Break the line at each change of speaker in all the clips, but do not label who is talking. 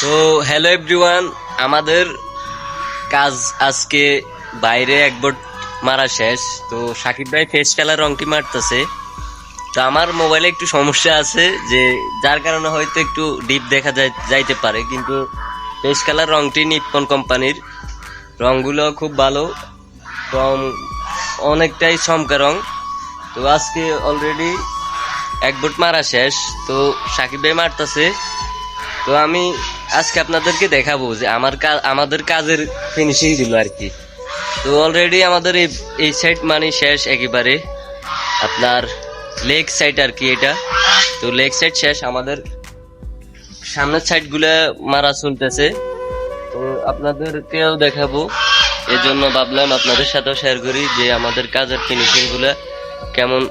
তো hello everyone আমাদের কাজ আজকে বাইরে এক বোর্ড মারা শেষ। তো, সাকিব ভাই ফেস কালার রংটি মারতেছে। তো, আমার মোবাইলে একটু সমস্যা আছে যে, যার কারণে হয়তো একটু ডিপ দেখা যায়, যাইতে পারে, কিন্তু ফেস কালার রংটি নিপ্পন কোম্পানির রংগুলো খুব ভালো, রং অনেকটাই চমকা রং। তো, আজকে অলরেডি এক বোট মারা শেষ। তো, সাকিব ভাই মারতেছে। তো, আমি আজকে আপনাদেরকে দেখাবো যে আমার কাজ আমাদের কাজের ফিনিশিং দিল আর কি। তো অলরেডি আমাদের এই এই সাইড মানে শেষ একেবারে। আপনার লেগ সাইড আর কি এটা। তো লেগ সাইড শেষ, আমাদের সামনের সাইডগুলো মারা চলতেছে। তো আপনাদেরকেও দেখাবো। এজন্য ভাবলাম আপনাদের সাথেও শেয়ার করি যে আমাদের কাজের ফিনিশিংগুলা কেমন।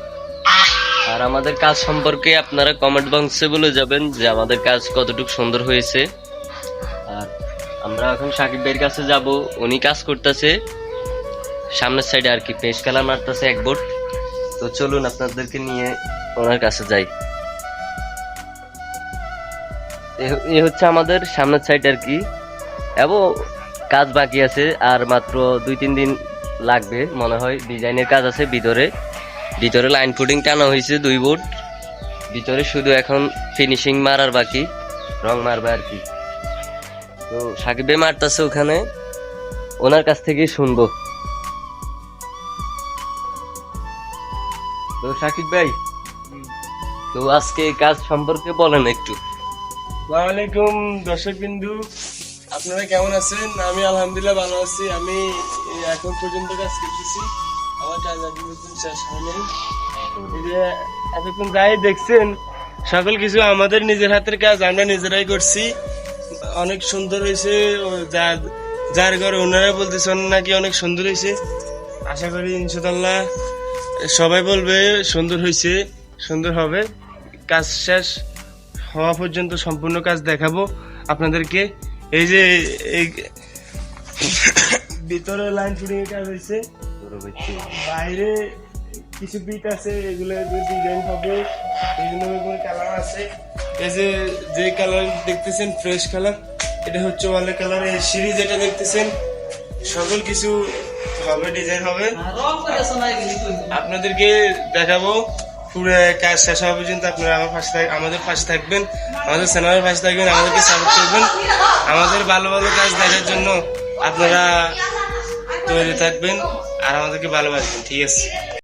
আর আমাদের কাজ সম্পর্কে আপনারা কমেন্ট বক্সে বলে যাবেন যে আমাদের কাজ কতটুকু সুন্দর হয়েছে। আমরা এখন সাকিব ভাইয়ের কাছে যাব। উনি কাজ করতেছে। সামনের সাইডে আর কি পেশ কালার মারতেছে এক বোট তো চলুন আপনাদেরকে নিয়ে ওনার কাছে যাই। এ হচ্ছে আমাদের সামনের সাইড আর কি। এবং কাজ বাকি আছে, আর মাত্র দুই, তিন দিন লাগবে, মনে হয়। ডিজাইনের কাজ আছে ভিতরে। ভিতরে লাইন ফুডিং টানা হয়েছে দুই বোর্ড। ভিতরে শুধু এখন ফিনিশিং মারার বাকি, রং মারবে আর কি। তো সাকিব মারতেছে ওখানে। ওনার কাছ থেকে শুনব। তো সাকিব ভাই, তো আজকে কাজ সম্পর্কে বলেন একটু।
ওয়ালাইকুম দর্শক বিন্দু, আপনারা কেমন আছেন? আমি আলহামদুলিল্লাহ ভালো আছি। আমি এখন পর্যন্ত কাজ করতেছি। আমার কাজ এখন শেষ হয়নি। এতক্ষণ যাই দেখছেন, সকল কিছু আমাদের নিজের হাতের কাজ, আমরা নিজেরাই করছি। অনেক সুন্দর হয়েছে। যার যার ঘরে ওনারা বলতেছেন নাকি অনেক সুন্দর হয়েছে। আশা করি ইনশাল্লাহ সবাই বলবে সুন্দর হয়েছে, সুন্দর হবে। কাজ শেষ হওয়া পর্যন্ত সম্পূর্ণ কাজ দেখাবো আপনাদেরকে। এই যে এই ভিতরে লাইন ফিটিং এর কাজ হয়েছে। বাইরে কিছু বিট আছে, এগুলো ডিজাইন হবে। রকমের কালার আছে। এই যে যে কালার দেখতেছেন ফ্রেশ কালার এটা হচ্ছে ওয়ালের কালার এই সিঁড়ি যেটা দেখতেছেন, সকল কিছু হবে ডিজাইন হবে। আপনাদেরকে দেখাবো, পুরো কাজ শেষ হওয়া পর্যন্ত আপনারা আমার পাশে থাক- আমাদের পাশে থাকবেন, আমাদের চ্যানেলের পাশে থাকবেন, আমাদেরকে সাপোর্ট করবেন। আমাদের ভালো ভালো কাজ দেখার জন্য আপনারা তৈরি থাকবেন আর আমাদেরকে ভালোবাসবেন, ঠিক আছে?